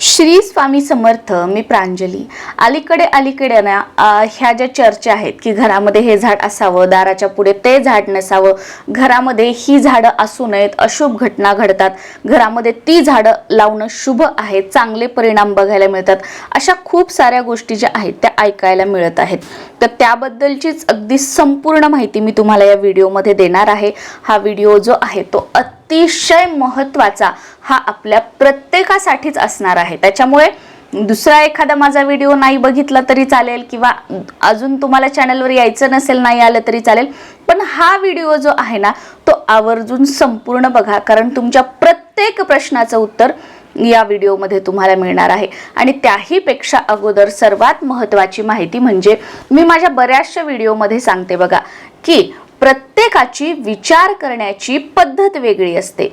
श्री स्वामी समर्थ मी प्रांजली. अलीकडे अलीकडे ना ह्या ज्या चर्चा आहेत की घरामध्ये हे झाड असावं दाराच्या पुढे ते झाड नसावं घरामध्ये ही झाडं असू नयेत अशुभ घटना घडतात. घरामध्ये ती झाडं लावणं शुभ आहे चांगले परिणाम बघायला मिळतात. अशा खूप साऱ्या गोष्टी ज्या आहेत त्या ऐकायला मिळत आहेत. तर त्याबद्दलचीच अगदी संपूर्ण माहिती मी तुम्हाला या व्हिडिओमध्ये देणार आहे. हा व्हिडिओ जो आहे तो अतिशय महत्त्वाचा हा आपल्या प्रत्येकासाठीच असणार आहे. त्याच्यामुळे दुसरा एखादा माझा व्हिडिओ नाही बघितला तरी चालेल किंवा अजून तुम्हाला चॅनलवर यायचं नसेल नाही आलं तरी चालेल. पण हा व्हिडिओ जो आहे ना तो आवर्जून संपूर्ण बघा कारण तुमच्या प्रत्येक प्रश्नाचं उत्तर या व्हिडिओमध्ये तुम्हाला मिळणार आहे. आणि त्याहीपेक्षा अगोदर सर्वात महत्त्वाची माहिती म्हणजे मी माझ्या बऱ्याचशा व्हिडिओमध्ये सांगते बघा की प्रत्येकाची विचार करण्याची पद्धत वेगळी असते.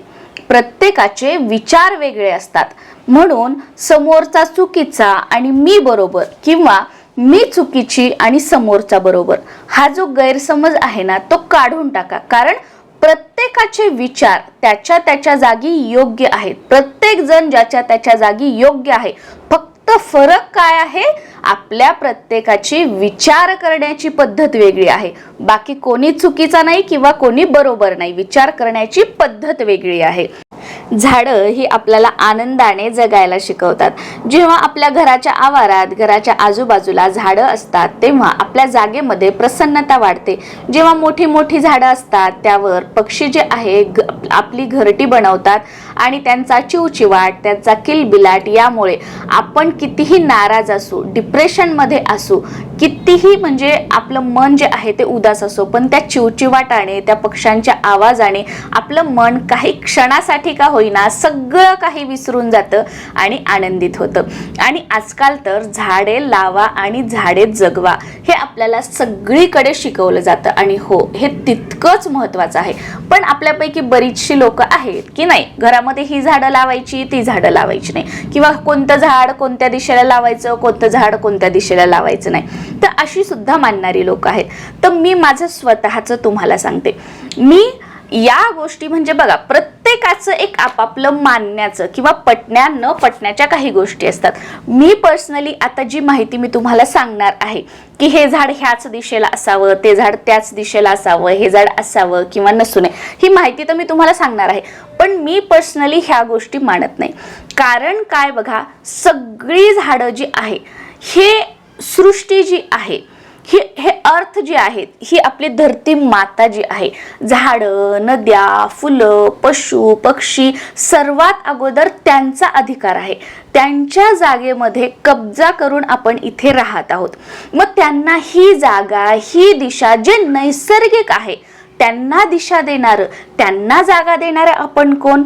प्रत्येकाचे विचार वेगळे असतात. म्हणून समोरचा चुकीचा आणि मी बरोबर किंवा मी चुकीची आणि समोरचा बरोबर हा जो गैरसमज आहे ना तो काढून टाका. कारण प्रत्येकाचे विचार त्याच्या त्याच्या जागी योग्य आहेत. प्रत्येक जण ज्याच्या त्याच्या जागी योग्य आहे फक्त फरक काय आहे? आपल्या प्रत्येकाची विचार करण्याची पद्धत वेगळी आहे. बाकी कोणी चुकीचा नाही किंवा कोणी बरोबर नाही. विचार करण्याची पद्धत वेगळी आहे. झाडं ही आपल्याला आनंदाने जगायला शिकवतात. जेव्हा आपल्या घराच्या आवारात घराच्या आजूबाजूला झाडं असतात तेव्हा आपल्या जागेमध्ये प्रसन्नता वाढते. जेव्हा मोठी मोठी झाडं असतात त्यावर पक्षी जे आहे आपली घरटी बनवतात आणि त्यांचा चिवचिवाट त्यांचा किलबिलाट यामुळे आपण कितीही नाराज असू डिप्रेशनमध्ये असू कितीही म्हणजे आपलं मन जे आहे ते उदास असो पण त्या चिवचिवाटाने त्या पक्ष्यांच्या आवाजाने आपलं मन काही क्षणासाठी का होईना सगळं काही विसरून जातं आणि आनंदित होतं. आणि आजकाल तर झाडे लावा आणि झाडे जगवा हे आपल्याला सगळीकडे शिकवलं जातं आणि हो हे तितकंच महत्त्वाचं आहे. पण आपल्यापैकी बरीचशी लोक आहेत की नाही? घरामध्ये ही झाडं लावायची ती झाडं लावायची नाही. किंवा कोणतं झाड कोणत्या दिशेला लावायचं कोणतं झाड कोणत्या दिशेला लावायचं नाही. तर अशी सुद्धा मानणारी लोक आहेत. तर मी माझं स्वतःचं तुम्हाला सांगते. मी या गोष्टी म्हणजे बघा प्रत्येकाचं एक आपापलं मानण्याचं किंवा पटण्या न पटण्याच्या काही गोष्टी असतात. मी पर्सनली आता जी माहिती मी तुम्हाला सांगणार आहे की हे झाड ह्याच दिशेला असावं ते झाड त्याच दिशेला असावं हे झाड असावं किंवा नसू नये ही माहिती तर मी तुम्हाला सांगणार आहे. पण मी पर्सनली ह्या गोष्टी मानत नाही. कारण काय बघा सगळी झाडं जी आहे हे सृष्टी जी आहे ही हे अर्थ जे आहेत ही आपली धरती माता जी आहे. झाडं नद्या फुलं पशु पक्षी सर्वात अगोदर त्यांचा अधिकार आहे. त्यांच्या जागेमध्ये कब्जा करून आपण इथे राहत आहोत. मग त्यांना ही जागा ही दिशा जे नैसर्गिक आहे त्यांना दिशा देणारं त्यांना जागा देणारं आपण कोण?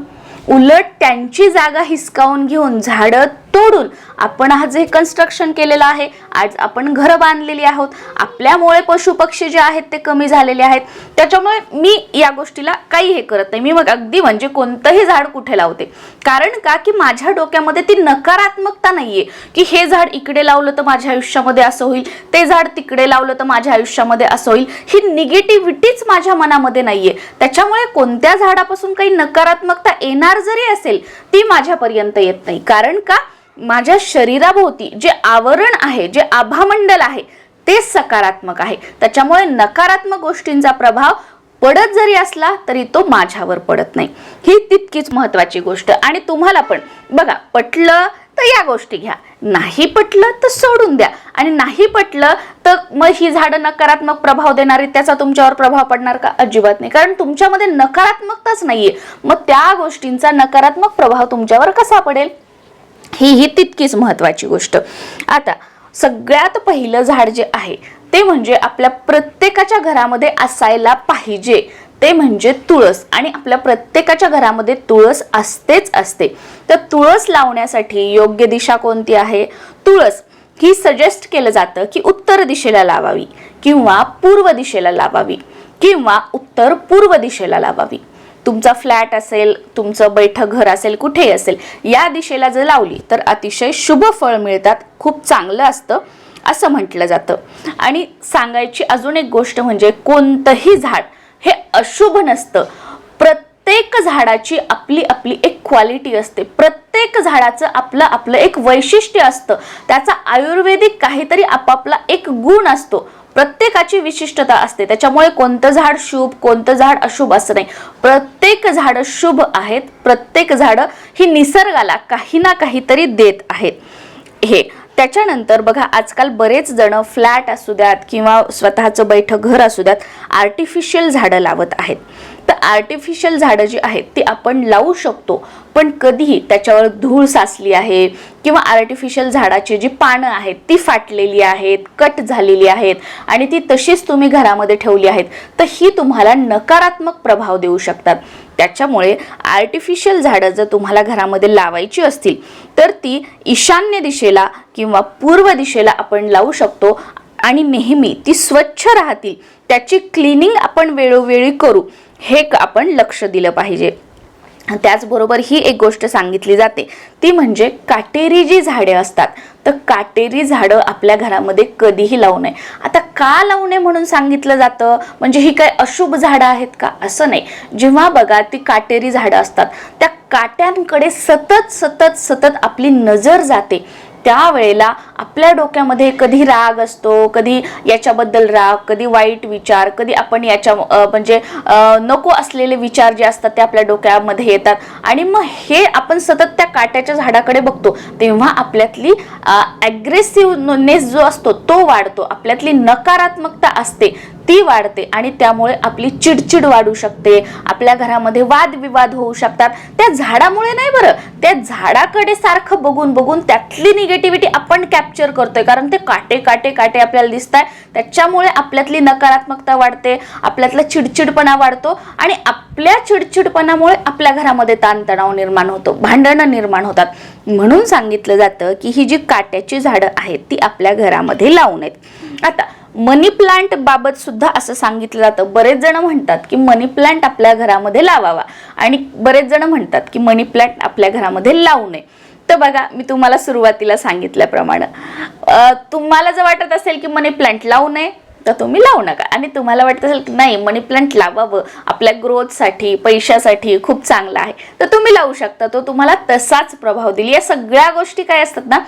उलट त्यांची जागा हिसकावून घेऊन झाडं तोडून आपण आज हे कन्स्ट्रक्शन केलेलं आहे आज आपण घरं बांधलेली आहोत. आपल्यामुळे पशु पक्षी जे आहेत ते कमी झालेले आहेत. त्याच्यामुळे मी या गोष्टीला काही हे करत नाही. मी मग अगदी म्हणजे कोणतंही झाड कुठे लावते. कारण का? की माझ्या डोक्यामध्ये ती नकारात्मकता नाहीये. की हे झाड इकडे लावलं तर माझ्या आयुष्यामध्ये असं होईल. ते झाड तिकडे लावलं तर माझ्या आयुष्यामध्ये असं होईल. ही निगेटिव्हिटीच माझ्या मनामध्ये नाहीये. त्याच्यामुळे कोणत्या झाडापासून काही नकारात्मकता येणार जरी असेल ती माझ्यापर्यंत येत नाही. कारण का? माझ्या शरीराभोवती जे आवरण आहे जे आभामंडल आहे ते सकारात्मक आहे. त्याच्यामुळे नकारात्मक गोष्टींचा प्रभाव पडत जरी असला तरी तो माझ्यावर पडत नाही. ही तितकीच महत्वाची गोष्ट. आणि तुम्हाला पण. बघा पटलं तर या गोष्टी घ्या. नाही पटलं तर सोडून द्या. आणि नाही पटलं तर मग ही झाडं नकारात्मक प्रभाव देणारी त्याचा तुमच्यावर प्रभाव पडणार का? अजिबात नाही. कारण तुमच्यामध्ये नकारात्मकताच नाहीये. मग त्या गोष्टींचा नकारात्मक प्रभाव तुमच्यावर कसा पडेल? ही ही तितकीच महत्त्वाची गोष्ट. आता सगळ्यात पहिलं झाड जे आहे ते म्हणजे आपल्या प्रत्येकाच्या घरामध्ये असायला पाहिजे. ते म्हणजे तुळस आणि आपल्या प्रत्येकाच्या घरामध्ये तुळस असतेच असते. तर तुळस लावण्यासाठी योग्य दिशा कोणती आहे? तुळस ही सजेस्ट केलं जातं की उत्तर दिशेला लावावी किंवा पूर्व दिशेला लावावी किंवा उत्तर पूर्व दिशेला लावावी. तुमचा फ्लॅट असेल तुमचं बैठक घर असेल कुठेही असेल या दिशेला जर लावली तर अतिशय शुभ फळ मिळतात. खूप चांगलं असतं असं म्हटलं जातं. आणि सांगायची अजून एक गोष्ट म्हणजे कोणतंही झाड हे अशुभ नसतं. प्रत्येक झाडाची आपली आपली एक क्वालिटी असते. प्रत्येक झाडाचं आपलं आपलं एक वैशिष्ट्य असतं. त्याचा आयुर्वेदिक काहीतरी आपापला एक गुण असतो. प्रत्येकाची विशिष्टता असते. त्याच्यामुळे कोणतं झाड शुभ कोणतं झाड अशुभ असं नाही. प्रत्येक झाड शुभ आहेत. प्रत्येक झाडं ही निसर्गाला काही ना काहीतरी देत आहेत. हे. त्याच्यानंतर बघा आजकाल बरेच जण फ्लॅट असू द्यात किंवा स्वतःचं बैठक घर असू द्यात आर्टिफिशियल झाडं लावत आहेत. तर आर्टिफिशियल झाडं जी आहेत ती आपण लावू शकतो. पण कधीही त्याच्यावर धूळ साचली आहे किंवा आर्टिफिशियल झाडाची जी पानं आहेत ती फाटलेली आहेत कट झालेली आहेत आणि ती तशीच तुम्ही घरामध्ये ठेवली आहेत तर ही तुम्हाला नकारात्मक प्रभाव देऊ शकतात. त्याच्यामुळे आर्टिफिशियल झाडं जर तुम्हाला घरामध्ये लावायची असतील तर ती ईशान्य दिशेला किंवा पूर्व दिशेला आपण लावू शकतो आणि नेहमी ती स्वच्छ राहतील. त्याची क्लिनिंग आपण वेळोवेळी करू. हे आपण लक्ष दिलं पाहिजे. त्याचबरोबर ही एक गोष्ट सांगितली जाते. ती म्हणजे काटेरी जी झाडे असतात तर काटेरी झाडं आपल्या घरामध्ये कधीही लावू नये. आता का लावू नये म्हणून सांगितलं जातं? म्हणजे ही काय अशुभ झाडं आहेत का? असं नाही. जेव्हा बघा ती काटेरी झाडं असतात त्या काट्यांकडे सतत सतत सतत आपली नजर जाते. त्यावेळेला आपल्या डोक्यामध्ये कधी राग असतो कधी याच्याबद्दल राग कधी वाईट विचार कधी आपण याच्या म्हणजे नको असलेले विचार जे असतात ते आपल्या डोक्यामध्ये येतात. आणि मग हे आपण सतत त्या काट्याच्या झाडाकडे बघतो तेव्हा आपल्यातली ॲग्रेसिव्हनेस जो असतो तो वाढतो. आपल्यातली नकारात्मकता असते. ती वाढते आणि त्यामुळे आपली चिडचिड वाढू शकते. आपल्या घरामध्ये वादविवाद होऊ शकतात. त्या झाडामुळे नाही बरं. त्या झाडाकडे सारखं बघून बघून त्यातली निगेटिव्हिटी आपण कॅप्चर करतोय. कारण ते काटे काटे काटे आपल्याला दिसत आहे त्याच्यामुळे आपल्यातली नकारात्मकता वाढते. आपल्यातला चिडचिडपणा वाढतो. आणि आपल्या चिडचिडपणामुळे आपल्या घरामध्ये ताणतणाव निर्माण होतो. भांडणं निर्माण होतात. म्हणून सांगितलं जातं की ही जी काट्याची झाडं आहेत ती आपल्या घरामध्ये लावू नयेत. आता मनी प्लांट बाबत सुद्धा असं सांगितलं जातं. बरेच जण म्हणतात की मनी प्लांट आपल्या घरामध्ये लावावा. आणि बरेच जण म्हणतात की मनी प्लांट आपल्या घरामध्ये लावू नये. तर बघा मी तुम्हाला सुरुवातीला सांगितल्याप्रमाणे. तुम्हाला जर वाटत असेल की मनी प्लांट लावू नये तर तुम्ही लावू नका. आणि तुम्हाला वाटत असेल की नाही मनी प्लांट लावावं आपल्या ग्रोथसाठी पैशासाठी खूप चांगला आहे. तर तुम्ही लावू शकता. तो तुम्हाला तसाच प्रभाव देईल. या सगळ्या गोष्टी काय असतात ना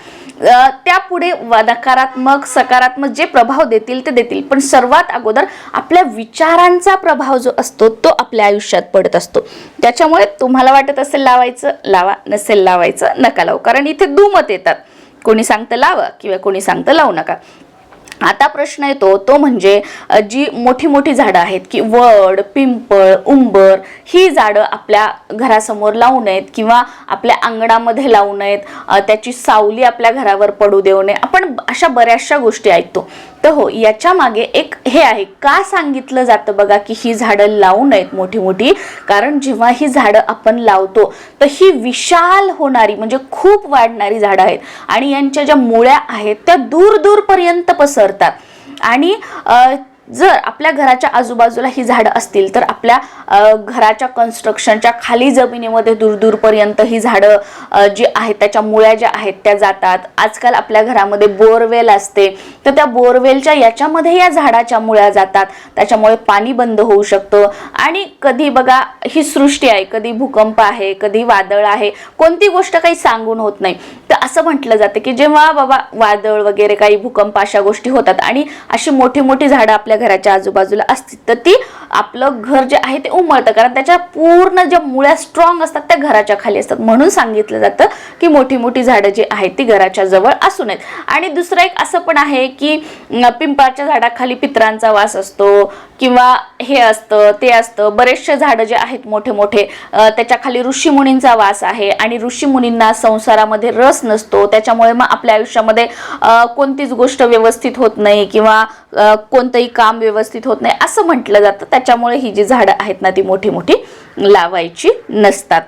त्या पुढे नकारात्मक सकारात्मक जे प्रभाव देतील ते देतील. पण सर्वात अगोदर आपल्या विचारांचा प्रभाव जो असतो तो आपल्या आयुष्यात पडत असतो. त्याच्यामुळे तुम्हाला वाटत असेल लावायचं लावा. नसेल लावायचं नका लावू. कारण इथे दुमत येतात. कोणी सांगतं लावा किंवा कोणी सांगतं लावू नका. आता प्रश्न येतो तो म्हणजे जी मोठी मोठी झाडं आहेत की वड पिंपळ उंबर ही झाडं आपल्या घरासमोर लावू नयेत किंवा आपल्या अंगणामध्ये लावू नयेत त्याची सावली आपल्या घरावर पडू देऊ नये. आपण अशा बऱ्याचशा गोष्टी ऐकतो. तर हो याच्या मागे एक हे आहे. का सांगितलं जातं बघा की ही झाडं लावू नयेत मोठी मोठी कारण जेव्हा ही झाडं आपण लावतो तर ही विशाल होणारी म्हणजे खूप वाढणारी झाडं आहेत. आणि यांच्या ज्या मुळ्या आहेत त्या दूर दूरपर्यंत पसरतात. आणि जर आपल्या घराच्या आजूबाजूला ही झाडं असतील तर आपल्या घराच्या कन्स्ट्रक्शनच्या खाली जमिनीमध्ये दूर दूरपर्यंत ही झाडं जी आहेत त्याच्या मुळ्या ज्या आहेत त्या जातात. आजकाल आपल्या घरामध्ये बोरवेल असते. तर त्या बोरवेलच्या याच्यामध्ये या झाडाच्या मुळ्या जातात. त्याच्यामुळे पाणी बंद होऊ शकतं. आणि कधी बघा ही सृष्टी आहे. कधी भूकंप आहे कधी वादळ आहे. कोणती गोष्ट काही सांगून होत नाही. तर असं म्हटलं जातं की जेव्हा बाबा वादळ वगैरे काही भूकंप अशा गोष्टी होतात आणि अशी मोठी मोठी झाडं आपल्या घराच्या आजूबाजूला असतील तर ती आपलं घर जे आहे ते उमळतं. कारण त्याच्या पूर्ण ज्या मुळ्या स्ट्रॉंग असतात त्या घराच्या खाली असतात. म्हणून सांगितलं जातं की मोठी मोठी झाडं जी आहेत ती घराच्या जवळ असू नयेत. आणि दुसरं एक असं पण आहे की पिंपळाच्या झाडाखाली पित्रांचा वास असतो किंवा हे असतं ते असतं. बरेचसे झाडं जे आहेत मोठे मोठे त्याच्याखाली त्याच्याखाली ऋषीमुनींचा वास आहे. आणि ऋषीमुनींना संसारामध्ये रस नसतो. त्याच्यामुळे मग आपल्या आयुष्यामध्ये कोणतीच गोष्ट व्यवस्थित होत नाही किंवा कोणतंही काम व्यवस्थित होत नाही असं म्हटलं जातं. त्याच्यामुळे ही जी झाडं आहेत ना ती मोठी मोठी लावायची नसतात.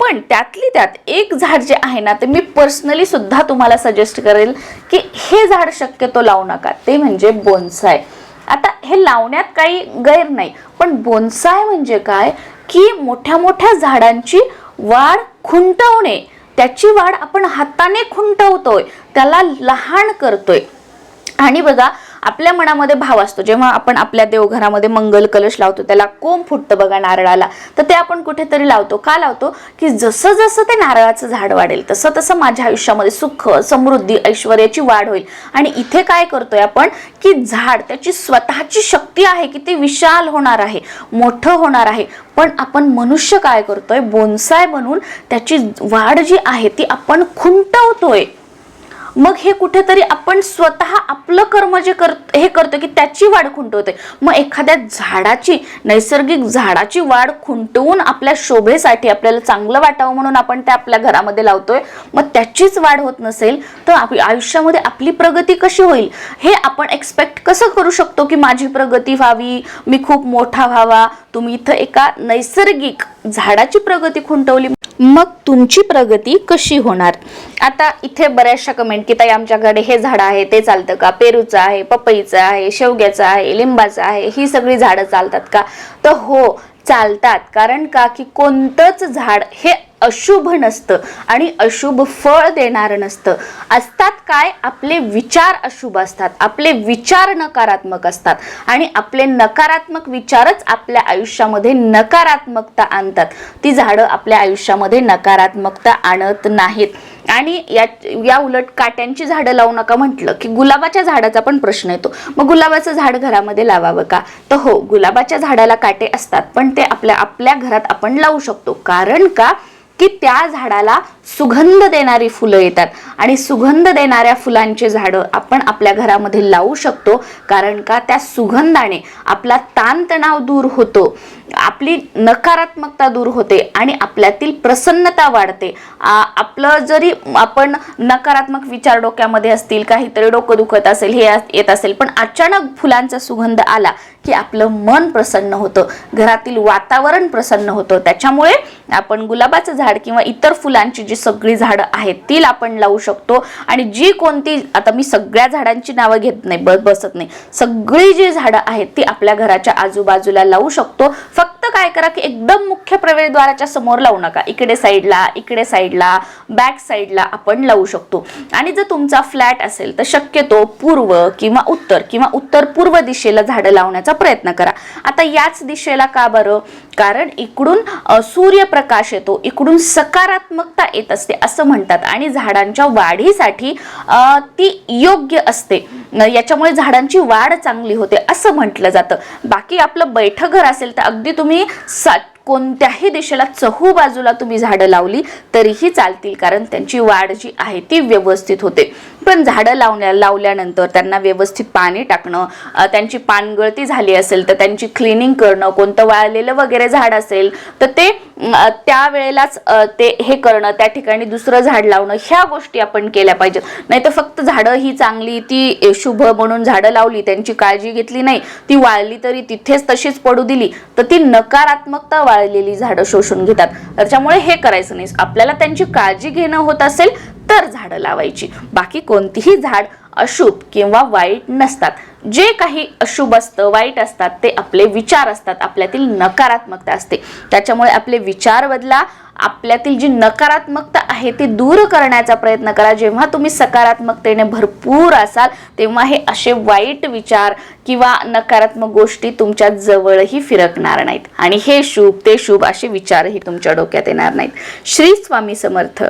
पण त्यातली त्यात एक झाड जे आहे ना ते मी पर्सनली सुद्धा तुम्हाला सजेस्ट करेल की हे झाड शक्यतो लावू नका. ते म्हणजे बोन्साय. आता हे लावण्यात काही गैर नाही पण बोन्साय म्हणजे काय? की मोठ्या मोठ्या झाडांची वाढ खुंटवणे. त्याची वाढ आपण हाताने खुंटवतोय. त्याला लहान करतोय. आणि बघा आपल्या मनामध्ये भाव असतो. जेव्हा आपण आपल्या देवघरामध्ये मंगल कलश लावतो त्याला कोंब फुटतं बघा नारळाला. तर ते आपण कुठेतरी लावतो. का लावतो? की जसं जसं ते नारळाचं झाड वाढेल तसं तसं माझ्या आयुष्यामध्ये सुख समृद्धी ऐश्वर्याची वाढ होईल. आणि इथे काय करतोय आपण? की झाड त्याची स्वतःची शक्ती आहे की ते विशाल होणार आहे मोठं होणार आहे. पण आपण मनुष्य काय करतोय? बोनसाय बनून त्याची वाढ जी आहे ती आपण खुंटवतोय. मग हे कुठेतरी आपण स्वतः आपलं कर्म जे कर हे करतो की त्याची वाढ खुंटवते मग एखाद्या झाडाची नैसर्गिक झाडाची वाढ खुंटवून आपल्या शोभेसाठी आपल्याला चांगलं वाटावं म्हणून आपण ते आपल्या घरामध्ये लावतोय मग त्याचीच वाढ होत नसेल तर आप आयुष्यामध्ये आपली प्रगती कशी होईल? हे आपण एक्सपेक्ट कसं करू शकतो की माझी प्रगती व्हावी? मी खूप मोठा व्हावा? तुम्ही इथं एका नैसर्गिक झाडाची प्रगती खुंटवली. मग तुमची प्रगती कशी होणार? आता इथे बऱ्याचशा कमेंट की ताई आमच्याकडे हे झाड आहे ते चालतं का? पेरूचं आहे पपईचं आहे शेवग्याचं आहे लिंबाचं आहे ही सगळी झाडं चालतात का? तर हो चालतात. कारण का? की कोणतंच झाड हे अशुभ नसतं आणि अशुभ फळ देणारं नसतं. असतात काय? आपले विचार अशुभ असतात. आपले विचार नकारात्मक असतात. आणि आपले नकारात्मक विचारच आपल्या आयुष्यामध्ये नकारात्मकता आणतात. ती झाडं आपल्या आयुष्यामध्ये नकारात्मकता आणत नाहीत. आणि या या उलट काट्यांची झाडं लावू नका म्हटलं की गुलाबाच्या झाडाचा पण प्रश्न येतो. मग गुलाबाचं झाड घरामध्ये लावावं का? तर हो गुलाबाच्या झाडाला काटे असतात पण ते आपल्या आपल्या घरात आपण लावू शकतो. कारण का? की त्या झाडाला सुगंध देणारी फुलं येतात. आणि सुगंध देणाऱ्या फुलांची झाडं आपण आपल्या घरामध्ये लावू शकतो कारण का त्या सुगंधाने आपला ताणतणाव दूर होतो आपली नकारात्मकता दूर होते आणि आपल्यातील प्रसन्नता वाढते. आपलं जरी आपण नकारात्मक विचार डोक्यामध्ये असतील काहीतरी डोकं दुखत असेल हे येत असेल पण अचानक फुलांचा सुगंध आला की आपलं मन प्रसन्न होतं घरातील वातावरण प्रसन्न होतं. त्याच्यामुळे आपण गुलाबाचं झाड किंवा इतर फुलांची जी सगळी झाडं आहेत ती आपण लावू शकतो. आणि जी कोणती आता मी सगळ्या झाडांची नावं घेत नाही बसत नाही. सगळी जी झाडं आहेत ती आपल्या घराच्या आजूबाजूला लावू शकतो. फक्त काय करा की एकदम मुख्य प्रवेशद्वाराच्या समोर लावू नका. इकडे साईडला इकडे साईडला बॅक साईडला आपण लावू शकतो. आणि जर तुमचा फ्लॅट असेल तर शक्यतो पूर्व किंवा उत्तर किंवा उत्तर पूर्व दिशेला झाडं लावण्याचा प्रयत्न करा. आता याच दिशेला का बरं? कारण इकडून सूर्यप्रकाश येतो इकडून सकारात्मकता येत असते असं म्हणतात. आणि झाडांच्या वाढीसाठी ती योग्य असते. याच्यामुळे झाडांची वाढ चांगली होते असं म्हटलं जातं. बाकी आपलं बैठं घर असेल तर अगदी तुम्ही सा कोणत्याही दिशेला चहू बाजूला तुम्ही झाडं लावली तरीही चालतील. कारण त्यांची वाढ जी आहे ती व्यवस्थित होते. पण झाडं लावण्या लावल्यानंतर त्यांना व्यवस्थित पाणी टाकणं त्यांची पानगळती झाली असेल तर त्यांची क्लिनिंग करणं कोणतं वाळलेलं वगैरे झाड असेल तर ते त्या त्यावेळेलाच ते हे करणं त्या ठिकाणी दुसरं झाड लावणं ह्या गोष्टी आपण केल्या पाहिजेत. नाही तर फक्त झाडं ही चांगली ती शुभ म्हणून झाडं लावली त्यांची काळजी घेतली नाही ती वाळली तरी तिथेच तशीच पडू दिली तर ती नकारात्मकता वाळलेली झाडं शोषून घेतात. त्याच्यामुळे हे करायचं नाही आपल्याला त्यांची काळजी घेणं होत असेल तर झाडं लावायची. बाकी कोणतीही झाड अशुभ किंवा वाईट नसतात. जे काही अशुभ असतं वाईट असतात ते आपले विचार असतात. आपल्यातील नकारात्मकता असते. त्याच्यामुळे आपले विचार बदला आपल्यातील जी नकारात्मकता आहे ती दूर करण्याचा प्रयत्न करा. जेव्हा तुम्ही सकारात्मकतेने भरपूर असाल तेव्हा हे असे वाईट विचार किंवा नकारात्मक गोष्टी तुमच्या जवळही फिरकणार नाहीत. आणि हे शुभ ते शुभ असे विचारही तुमच्या डोक्यात येणार नाहीत. श्री स्वामी समर्थ.